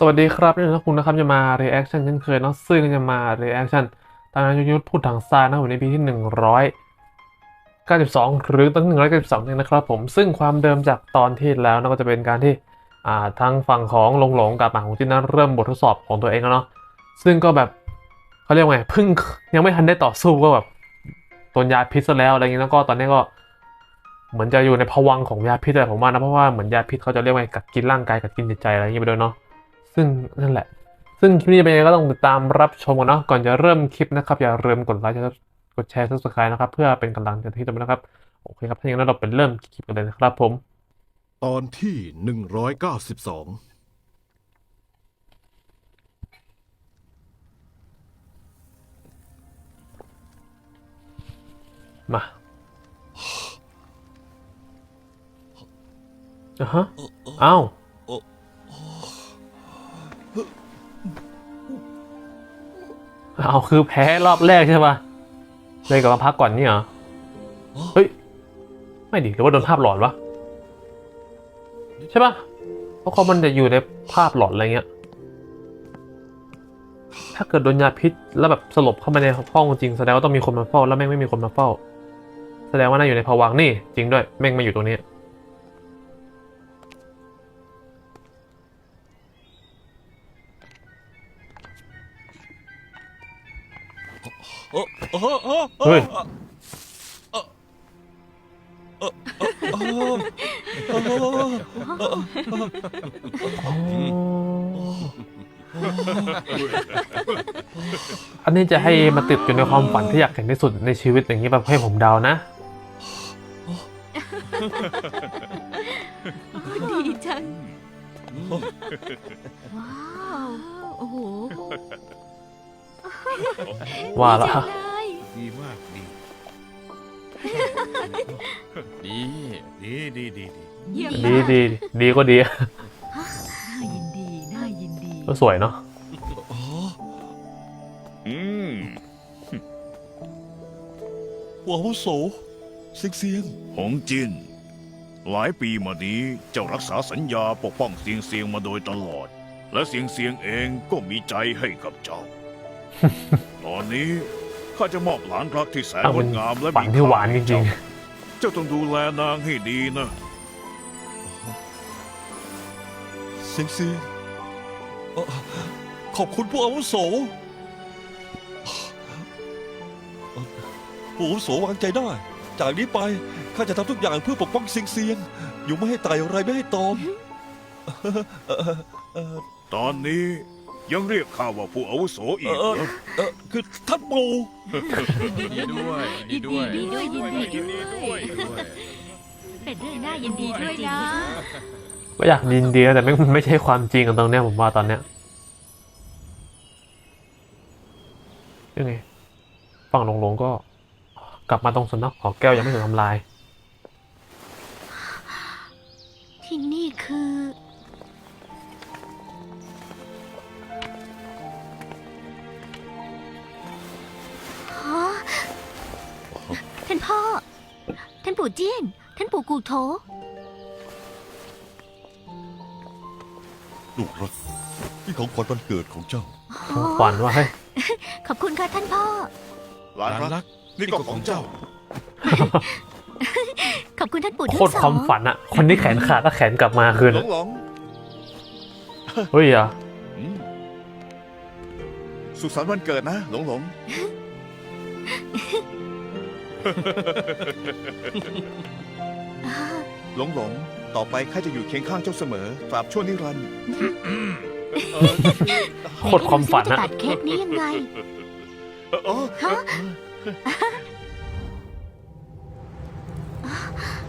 สวัสดีครับนี่นะคุณนะครับจะมา reaction เช่นเคยเนาะซึ่งจะมา reaction ตามนายยุทธพูดถังซานนะครับผมในปีที่ 192 หรือตอนที่192เนี่ยนะครับผมซึ่งความเดิมจากตอนที่แล้วนะก็จะเป็นการที่ทางฝั่งของหลงหลงกับหมาของจินนั้นเริ่มบททดสอบของตัวเองแล้วเนาะซึ่งก็แบบเขาเรียกว่าไงเพิ่งยังไม่ทันได้ต่อสู้ก็แบบโดนยาพิษซะแล้วอะไรอย่างนี้แล้วก็ตอนนี้ก็เหมือนจะอยู่ในภวังของยาพิษแต่ผมว่านะเพราะว่าเหมือนยาพิษเขาจะเรียกว่าไงกัดกินร่างกายกัดกินจิตใจอะไรอย่างนี้ไปด้วยเนาะ ซึ่งนั่นแหละ ซึ่งคลิปนี้จะเป็นยังไงก็ต้องติดตามรับชมกันเนาะก่อนจะเริ่มคลิปนะครับ อย่าลืมกดไลค์กดแชร์ซับสไครต์นะครับ เพื่อเป็นกำลังใจที่ทำนะครับ โอเคครับถ้าอย่างนั้นเราไปเริ่มคลิปกันเลยนะครับผม ตอนที่หนึ่งร้อยเก้าสิบสองมาอะฮะอ้าว เอาคือแพ้รอบแรกใช่ปะเลยกลับมาพักก่อนนี่เหรอ เฮ้ย ไม่ดิหรือว่าโดนภาพหลอนวะ ใช่ปะเพราะเขามันจะอยู่ในภาพหลอนอะไรเงี้ย ถ้าเกิดโดนยาพิษแล้วแบบสลบเข้ามาในห้องจริงแสดงว่าต้องมีคนมาเฝ้าแล้วแม่งไม่มีคนมาเฝ้า แสดงว่าน่าอยู่ในภวังนี่จริงด้วย แม่งมาอยู่ตรงนี้ เฮ้ยอันนี้จะให้มาติดอยู่ในความฝันที่อยากเห็นที่สุดในชีวิตอย่างนี้แบบให้ผมเดานะดีจัง ว้าว โอ้โหว่าละ ดีจังเลย ดีมากดี ดีดีดีดีดีเยี่ยมดีมากดีดีก็ดี น่ายินดี น่ายินดีก็สวยเนาะอืมผู้อาวุโสเซียงเซียงหงจิน หลายปีมานี้เจ้ารักษาสัญญาปกป้องเสียงเสียงมาโดยตลอด และเสียงเสียงเองก็มีใจให้กับเจ้า ตอนนี้ ข้าจะมอบหลานรักที่แสนอ้าวงมันดงามและฝันที่หวานจริงๆ เจ้าต้องดูแลนางให้ดีนะเซียงเซียงเอ่อขอบคุณผู้อาวุโสเอ่อผู้อาวุโสวางใจได้ จากนี้ไปข้าจะทำทุกอย่างเพื่อปกป้องเซียงเซียงอยู่ไม่ให้ไต่อะไรไม่ให้ตอมเอ่อเอ่อตอนนี้ ยังเรียกข้าว่าผู้อาวุโสอีกเอ่อเหรอเอ่อคือท่านปู่ดีด้วยยินดีด้วยยินดีด้วยเป็นเรื่องน่ายินดีด้วยนะๆก็อยากยินดีนะแต่ไม่ไม่ใช่ความจริงกันตรงเนี้ยผมว่าตอนเนี้ยยังไงฝั่งหลงหลงก็ กลับมาตรงสำนักหอแก้วยังไม่ถูกทำลาย ที่นี่คือ ปู่เจี้ยน ท่านปู่กูโถ ลูกรักนี่ของขวัญวันเกิดของเจ้า ของขวัญว่าเฮ้ยขอบคุณค่ะท่านพ่อ หลานรัก นี่ก็ของเจ้า ขอบคุณท่านปู่ทั้โคงตรสคอวางมฝันอะคนที่แขนขาดถ้าแขนกลับมาคืนหลงหลงเฮ้ยอะอืมสุขสันต์วันเกิดนะ หลงหลงอ่า หลงหลงต่อไปข้าจะอยู่เคียงข้างเจ้าเสมอตราบชั่วนิรันดร์ โคตรความฝันจะอะ ตัดเค้กนี้ยังไงเออฮะ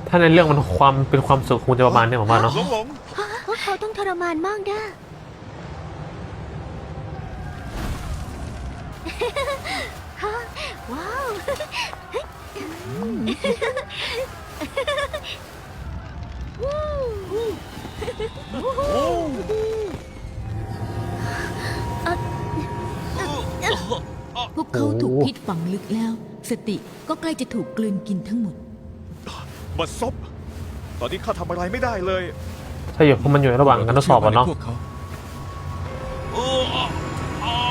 ถ้าในเรื่องมันความเป็นความสุขคงจะประมาณเนี้ยผมว่าเนาะหลงหลงพวกเขาต้องทรมานมากนะ ฮะว้าว พวกเขาถูกพิษฝังลึกแล้ว สติก็ใกล้จะถูกกลืนกินทั้งหมด บัดซบ ตอนนี้ข้าทำอะไรไม่ได้เลยถ้าอยู่เพราะมันอยู่ในระหว่างการทดสอบอะเนาะพวกเขา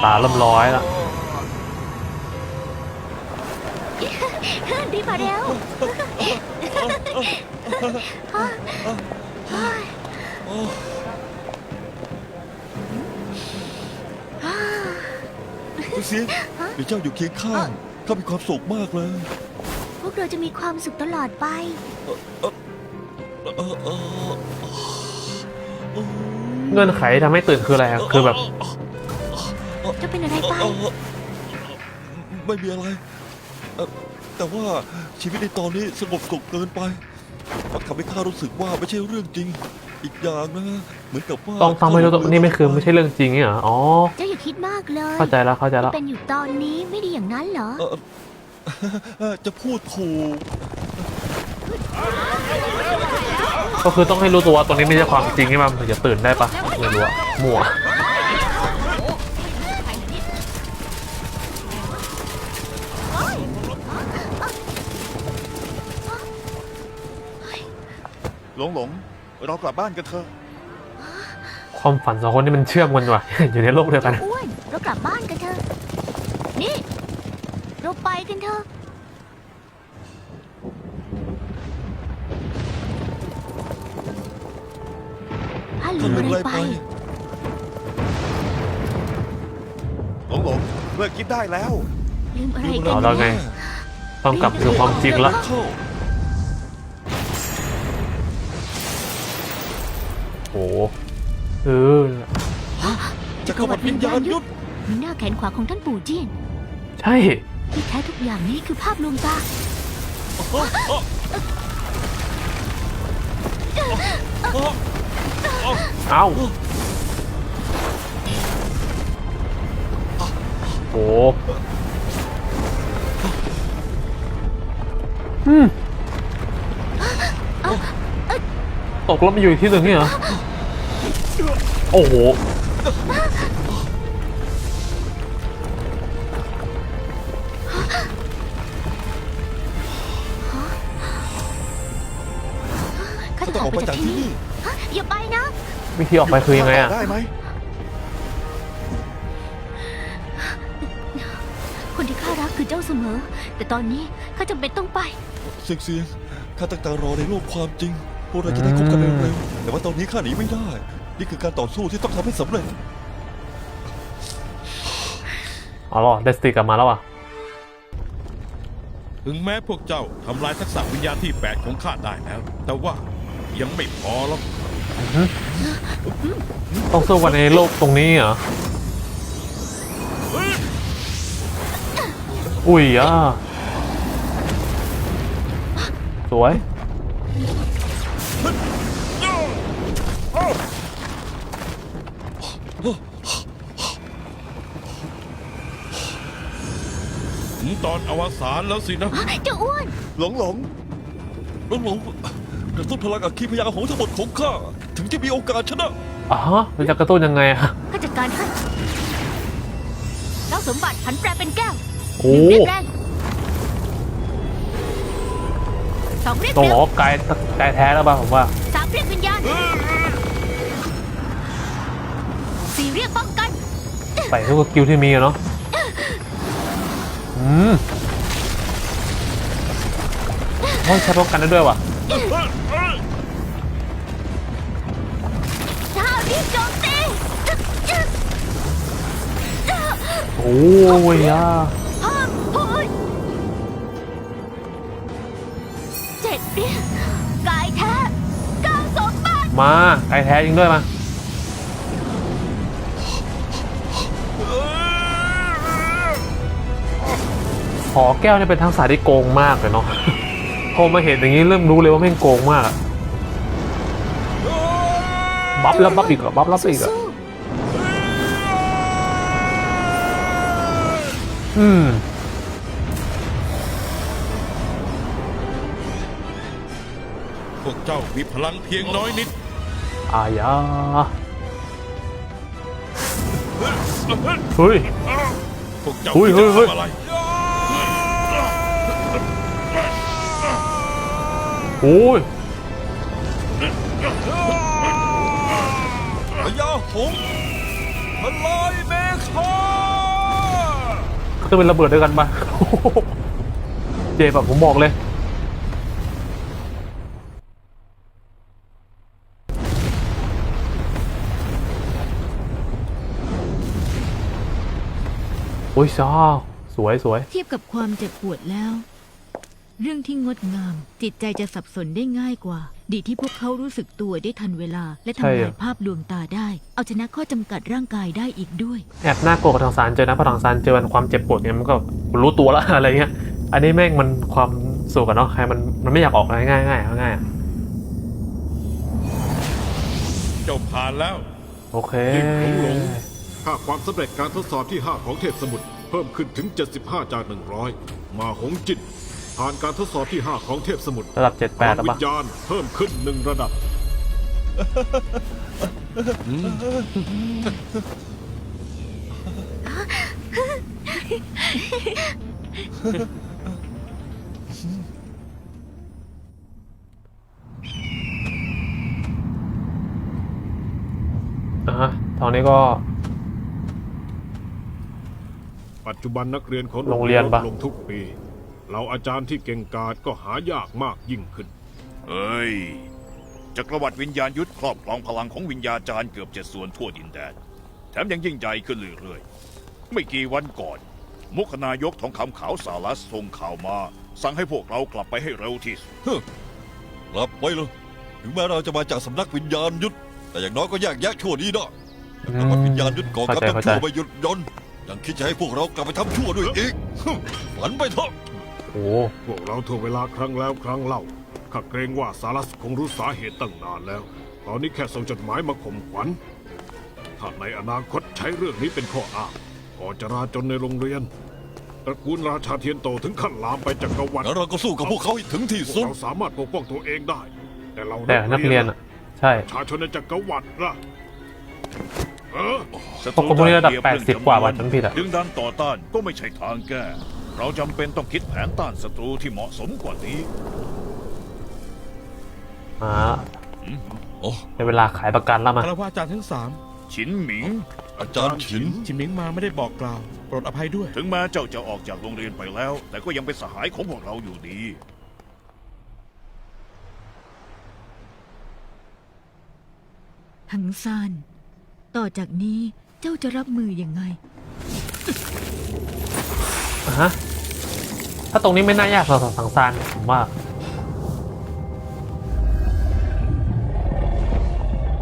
ตาเริ่มร้อยแล้ว รีบมาเร็วเสียงมีเจ้าอยู่เคียงข้างข้ามีความสุขมากเลย พวกเราจะมีความสุขตลอดไป เงื่อนไขทำให้ตื่นคืออะไรอะคือแบบ จะเป็นอะไรไป ไม่มีอะไร เอ่อแต่ว่าชีวิตในตอนนี้สงบสุขเกินไปมันทำให้ข้ารู้สึกว่าไม่ใช่เรื่องจริง อีกอย่างนะเหมือนกับว่าต้องต้องไม่รู้ตัวนี่ไม่คือไม่ใช่เรื่องจริงนี่เหรออ๋อ เจ้าอย่าคิดมากเลยเข้าใจแล้วเข้าใจแล้ว ที่เป็นอยู่ตอนนี้ไม่ดีอย่างนั้นเหรอ เอ่อเอ่อจะพูดถูกก็คือต้องให้รู้ตัวว่าตรงนี้ไม่ใช่ความจริงใช่ไหมมันถึงจะตื่นได้ปะไม่รู้อะมั่ว หลงหลงเรากลับบ้านกันเถอะความฝันสองคนนี่มันเชื่อมกันว่ะ อยู่ในโลกเดียวกัน อ้วนเรากลับบ้านกันเถอะ นี่ เราไปกันเถอะ ถ้าลืท่านมลือะมไรอะไรไปไป หลงหลงเลิกคิดได้แล้วลืมอะไรลืมกัเอานแล้วไง ต้องกลับสู่ความจริงแล้วเข้ ออจะเข้าวัดวิญญาณยุทธมีหน้าแขนขวาของท่านปู่เจี้ยนใช่ ที่แท้ทุกอย่างนี้คือภาพลวงตา เอ้า โอ้อืมตกแล้วมาอยู่อีกที่หนึ่งนี่เหรอ โอ้โห ข้าเขาจะต้องออออกกไปไปจาจากกที่ที่นี่นี่ฮะอย่าไปนะ วิธีออกไปคือยังไงอะได้ไหมคนที่ข้ารักคือเจ้าเสมอ แต่ตอนนี้ข้าจำเป็นต้องไปเสียงเสียงข้าตั้งตารอในโลกความจริงพวกเราจะได้คบกันเร็วๆแต่ว่าตอนนี้ข้าหนีไม่ได้ นี่คือการต่อสู้ที่ต้องทำให้สำเร็จอ๋อเหรอเดสติกลับมาแล้วอะ ถึงแม้พวกเจ้าทำลายทักษะวิญญาณที่แปดของข้าได้แล้ว แต่ว่ายังไม่พอหรอกต้องสู้กันในโลกตรงนี้เหรอ อุ้ยอะ สวยถึ ตอนอวสานแล้วสินะเจ้าอ้วน หลงหลงน้องหลงกระตุ้นพลังอัคคีพยาหงส์ทั้งหมดของข้า ถึงจะมีโอกาสชนะอ๋อมันจะกระตุ้นยังไงอะข้าจัดการให้เจ้าสมบัติผันแปรเป็นแก้วโอ้หนึ่งเรียกแรงสองเรียกต้องเร็บวอกว่ากายกายแท้แล้วป่ะผมว่าสามเรียกวิญญาณสี่เรียกป้องกัน ใส่ทุกสกิลที่มีอะเนาะ อืมโอ้ยใช้ป้องกันได้ด้วยว่ะท้ารีบโจมตีโอ้ยอะห้ามพูดเจ็ดเรียกกายแท้เก้าสมบัติมากายแท้จริงด้วยมา อแก้วเนี่ยเป็นทักษะที่โกงมากเลยเนาะ พอมาเห็นอย่างนี้เริ่มรู้เลยว่าแม่งโกงมากอะบัฟแล้วบัฟอีกเหรอบัฟแล้วอีกเหรอสู้อืมพวกเจ้ามีพลังเพียงน้อยนิด อายาเฮ้ยพวกเจ้าเฮ้ยคิดเฮ้ยจะเฮ้ย ทำอะไร โอ้ยพยาหงส์ทลายเมฆาขึ้นเป็นระเบิดด้วยกันปะเจ็บแบบผมบอกเลยโอ้ยซอสวยสวย เทียบกับความเจ็บปวดแล้ว เรื่องที่งดงาม จิตใจจะสับสนได้ง่ายกว่า ดีที่พวกเขารู้สึกตัวได้ทันเวลา และใช่ทำลายอะภาพลวงตาได้ เอาชนะข้อจำกัดร่างกายได้อีกด้วย แอบน่ากลัวกับทางสารเจอนะเพราะทางสารเจอมันความเจ็บปวดเนี่ยมันก็รู้ตัวแล้วอะไรเงี้ย อันนี้แม่งมันความสุขอะเนาะใครมันมันไม่อยากออกง่ายง่ายง่ายง่ายๆอะเจ้าผ่านแล้วโอเคยิ่งหลงค่าความสำเร็จการทดสอบที่ 5 ของเทพสมุทรเพิ่มขึ้นถึง 75 จาก 100 มาหงจิต ผ่านการทดสอบที่ 5 ของเทพสมุทรระดับเจ็ดพแปดลัแล้ววิปะญญาณเพิ่มขึ้นหนึ่งระดับ อะฮะตอนนี้ก็ ปัจจุบันนักเรียนของโรงเรียนลปะดลงทุกปี เราอาจารย์ที่เก่งกาจก็หายากมากยิ่งขึ้นเฮ้ยจักรวรรดิวิญญาณยุทธครอบครองพลังของวิญญาจารย์เกือบเจ็ดส่วนทั่วดินแดน แถมยังยิ่งใหญ่ขึ้นเรื่อยๆ ไม่กี่วันก่อน มุขนายกทองคำขาวสารัสส่งข่าวมา สั่งให้พวกเรากลับไปให้เร็วที่สุดรับไว้เลยถึงแม้เราจะมาจากสำนักวิญญาณยุทธแต่อย่างน้อยก็แยกแยะชั่วนี้ได้อืจักรวรรดิวิญญาณยุทธก่อเข้ากับใจทำเข้าใจ ชั่วไม่หยุดหย่อนยังคิดจะให้พวกเรากลับไปทำชั่วด้วยอีกฮึ่มฝันไปเถอะ โอ้พวกเราถ่วงเวลาครั้งแล้วครั้งเล่าข้าเกรงว่าสารัสคงรู้สาเหตุตั้งนานแล้ว ตอนนี้แค่ส่งจดหมายมาข่มขวัญถ้าในอนาคตใช้เรื่องนี้เป็นข้ออ้างก่อจราจนในโรงเรียนตระกูลราชาเทียนโตถึงขั้นลามไปจักรวรรดิแล้วเราก็สู้กับพวกเขาให้ถึงที่พวกสุดเราสามารถปกป้องตัวเองได้ แต่เราแต่นักเรียนอะใช่ประชาชนในจักรวรรดิล่ะเออศัตพวกคนพวกนี้ระดับไเปยเรื่อง80กว่าจำนว่ะจำผิดอะดึงดันต่อต้านก็ไม่ใช่ทางแก้ เราจำเป็นต้องคิดแผนต้านศัตรูที่เหมาะสมกว่านี้อ่าโอ้ในเวลาขายประกันแล้วมา คารวะอาจารย์ทั้งสามฉินหมิง อาจารย์ฉินชินหมิงมาไม่ได้บอกกล่าว โปรดอภัยด้วย ถึงแม้เจ้าจะออกจากโรงเรียนไปแล้ว แต่ก็ยังเป็นสหายของพวกเราอยู่ดี หังซาน ต่อจากนี้เจ้าจะรับมือยังไงอะฮะถ้า ตรงนี้ไม่น่ายากสำหรับสังสารผมว่า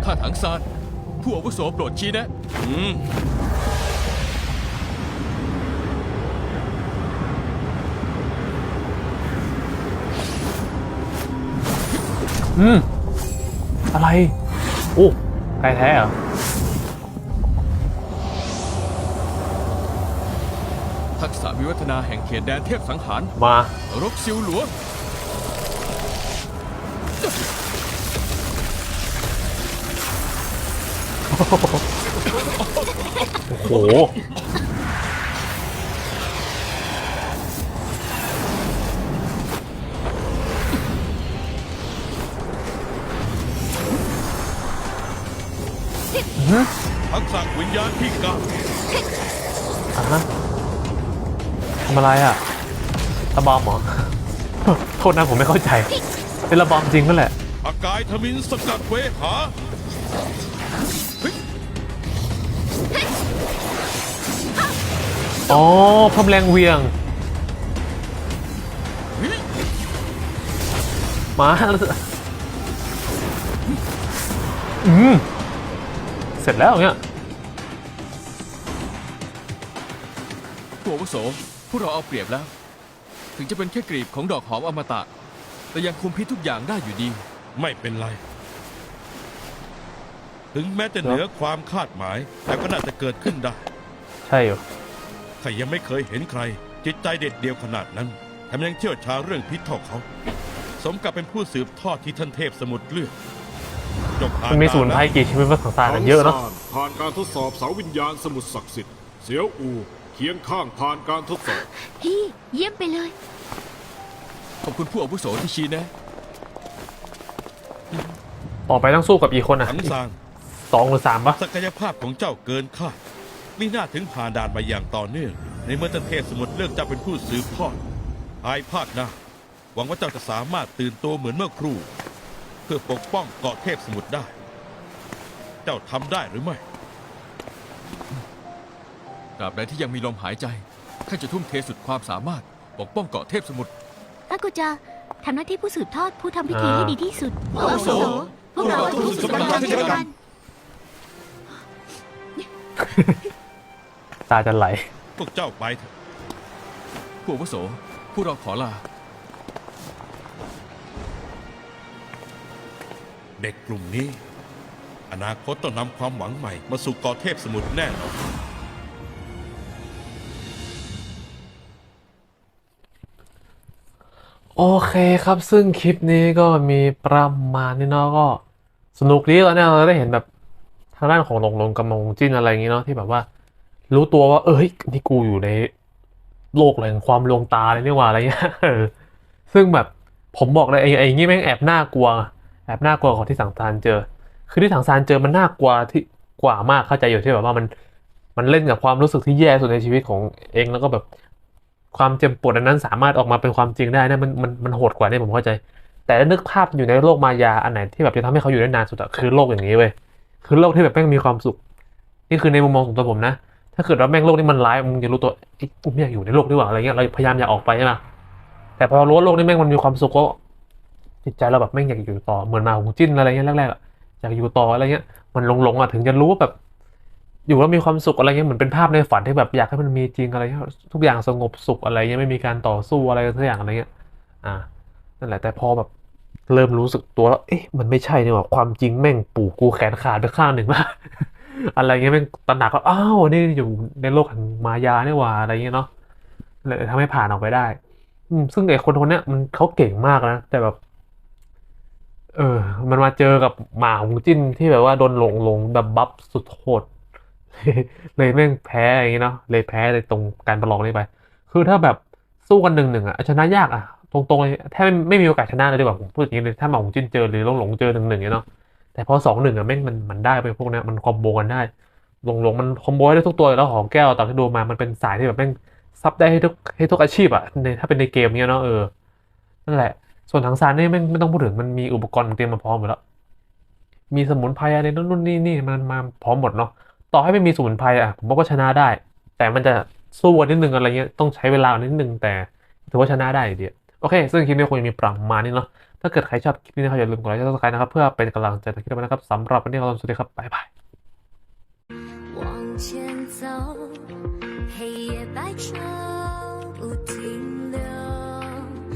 ข้าถังซานผู้อาวุโสโปรดชี้แนะอืมอะไร โอ้ไกลแท้เหรอ ษะวิวัฒนาแห่งเขตแดนเทพสังหาร มารกซิวหลัว โอ้โห ทักษะวิญญาณที่เก้าอะฮะ ทำอะไรอะระบอมเหรอ โทษนะผมไม่เข้าใจ เป็นระบอมจริงก็แหละ อากายทมินสกัดเวหาอ๋อเพิ่มแรงเหวียง มาอืม เสร็จแล้วเนี่ยผู้อาวุโส พวกเราเอาเปรียบแล้ว ถึงจะเป็นแค่กลีบของดอกหอมอมตะ แต่ยังคุมพิษทุกอย่างได้อยู่ดี ไม่เป็นไร ถึงแม้จะเหนือความคาดหมาย แต่ก็น่าจะเกิดขึ้นได้ใช่อยู่ข้ายังไม่เคยเห็นใคร จิตใจเด็ดเดียวขนาดนั้นแถมยังเชี่ยวชาญเรื่องพิษเท่าเขา สมกับเป็นผู้สืบทอดที่ท่านเทพสมุทรเลือกจบผ่านมันมีสมุนไพรกี่ชนิดว่าสังสารกันเยอะเนาะซานผ่านการทดสอบเสาวิญญาณสมุดศักดิ์สิทธิ์เสียวอู เคียงข้างผ่านการทดสอบ พี่เยี่ยมไปเลย ขอบคุณผู้อาวุโสที่ชี้แนะต่อไปต้องสู้กับอีกคนอะทั้งอีกสร้างสองหรือสามปะศักยภาพของเจ้าเกินคาดมีหน้าถึงผ่านด่านมาอย่างต่อเนื่อง ในเมื่อท่านเทพสมุทรเลือกเจ้าเป็นผู้สืบทอดภายภาคหน้าหวังว่าเจ้าจะสามารถตื่นตัวเหมือนเมื่อครู่ เพื่อปกป้องเกาะเทพสมุทรได้ เจ้าทำได้หรือไม่ ตราบใดที่ยังมีลมหายใจข้าจะทุ่มเทสุดความสามารถปกป้องเกาะเทพสมุทร อากุจาทำหน้าที่ผู้สืบทอดผู้ทำพิธีอ่า ให้ดีที่สุดอาวุโส พวกเราต้องรู้สึกกำลังใจกัน ตาจะไหล พวกเจ้าไปเถอะผู้อาวุโสผู้เราขอลา เด็กกลุ่มนี้ อนาคตต้องนำความหวังใหม่มาสู่เกาะเทพสมุทรแน่นอน โอเคครับซึ่งคลิปนี้ก็มีประมาณนี้เนาะก็สนุกดีตอนเนี้ยเราได้เห็นแบบทางด้านของหลงหลงกับมงจิ้นอะไรอย่างงี้เนาะที่แบบว่า รู้ตัวว่า เอ้ยนี่กูอยู่ในโลกแห่งความลวงตาเลยนี่หว่าอะไรเงี้ยเออซึ่งแบบผมบอกเลยไอ้ไอ้งี้แม่งแอบน่ากลัว แอบน่ากลัวกว่าที่สังสารเจอ คือที่สังสารเจอมันน่ากลัวที่กว่ามากเข้าใจอยู่ที่แบบว่ามันมันเล่นกับความรู้สึกที่แย่สุดในชีวิตของเองแล้วก็แบบ ความเจ็บปวดอันนั้นสามารถออกมาเป็นความจริงได้นะมันมันมันโหดกว่านี่ผมเข้าใจ แต่ถ้านึกภาพอยู่ในโลกมายาอันไหนที่แบบจะทำให้เขาอยู่ได้นานสุดอะคือโลกอย่างนี้เว้ยคือโลกที่แบบแม่งมีความสุข นี่คือในมุมมองของตัวผมนะ ถ้าเกิดว่าแม่งโลกนี้มันร้ายมึงจะรู้ตัวไอ้ยกูไม่อยากอยู่ในโลกดีกว่าอะไรเงี้ยเราพยายามอยากออกไปใช่ไหมแต่พอรู้ว่าโลกนี้แม่งมันมีความสุขก็จิตใจเราแบบแม่งอยากอยู่ต่อเหมือนมาของจิ้นอะไรเงี้ยแรกๆอะอยากอยู่ต่ออะไรเงี้ยมันหลงๆอะถึงจะรู้ว่าแบบ อยู่แล้วมีความสุขอะไรเงี้ยเหมือนเป็นภาพในฝันที่แบบอยากให้มันมีจริงอะไรเงี้ยทุกอย่างสงบสุขอะไรเงี้ยไม่มีการต่อสู้อะไรทุกอย่างอะไรเงี้ย อ่านั่นแหละแต่พอแบบเริ่มรู้สึกตัวแล้ว เอ๊ะ มันไม่ใช่เนี่หว่าความจริงแม่งปู่กูแขนขาดไปข้างหนึ่งละอะไรเงี้ยแม่งตระหนักว่า อ้าว นี่อยู่ในโลกแห่งมายาเนี่หว่าอะไรเงี้ยเนาะ เลยทำให้ผ่านออกไปได้ อืม ซึ่งไอ้คนคนเนี้ยมันเขาเก่งมากนะ แต่แบบ เออ มันมาเจอกับหมาของจิ้นที่แบบว่าโดนหลงหลงแบบบัฟสุดโหด เลยแม่งแพ้อย่างงี้เนาะเลยแพ้เลยตรงการประลองนี้ไป คือถ้าแบบสู้กันหนึ่งหนึ่งอะชนะยากอะตรงๆเลยแทบไม่ไม่มีโอกาสชนะเลยดีกว่าผมพูดอย่างนี้เลยถ้าหมาของจิ้นเจอหรือหลงหลงเจอหนึ่งหนึ่งเนาะแต่พอสองหนึ่งอะแม่งมันมันได้ไปพวกเนี้ยมันคอมโบกันได้หลงหลงมันคอมโบได้ทุกตัวแล้วของแก้วตามที่ดูมามันเป็นสายที่แบบแม่งซับได้ให้ทุกให้ทุกอาชีพอะในถ้าเป็นในเกมเนี้ยเนาะเออนั่นแหละ ส่วนทางซานนี่แม่งไม่ต้องพูดถึงมันมีอุปกรณ์เตรียมมาพร้อมหมดแล้ว มีสมุนไพรอะไรนู่นนี่นี่มันมาพร้อมหมดเนาะ ต่อให้ไม่มีสมุนไพรอะผมก็ชนะได้ แต่มันจะสู้กันนิดนึงอะไรเงี้ยต้องใช้เวลานิดนึงแต่ถือว่าชนะได้เดีโอเค ซึ่งคลิปนี้คงจะมีประมาณนี้เนาะถ้าเกิดใครชอบคลิปนี้นะครับอย่าลืมกดไลค์กดซับสไครต์นะครับ เพื่อเป็นกำลังใจในคลิปต่อไปนะครับสำหรับวันนี้ขอตัวสวัสดีครับบ๊ายบาย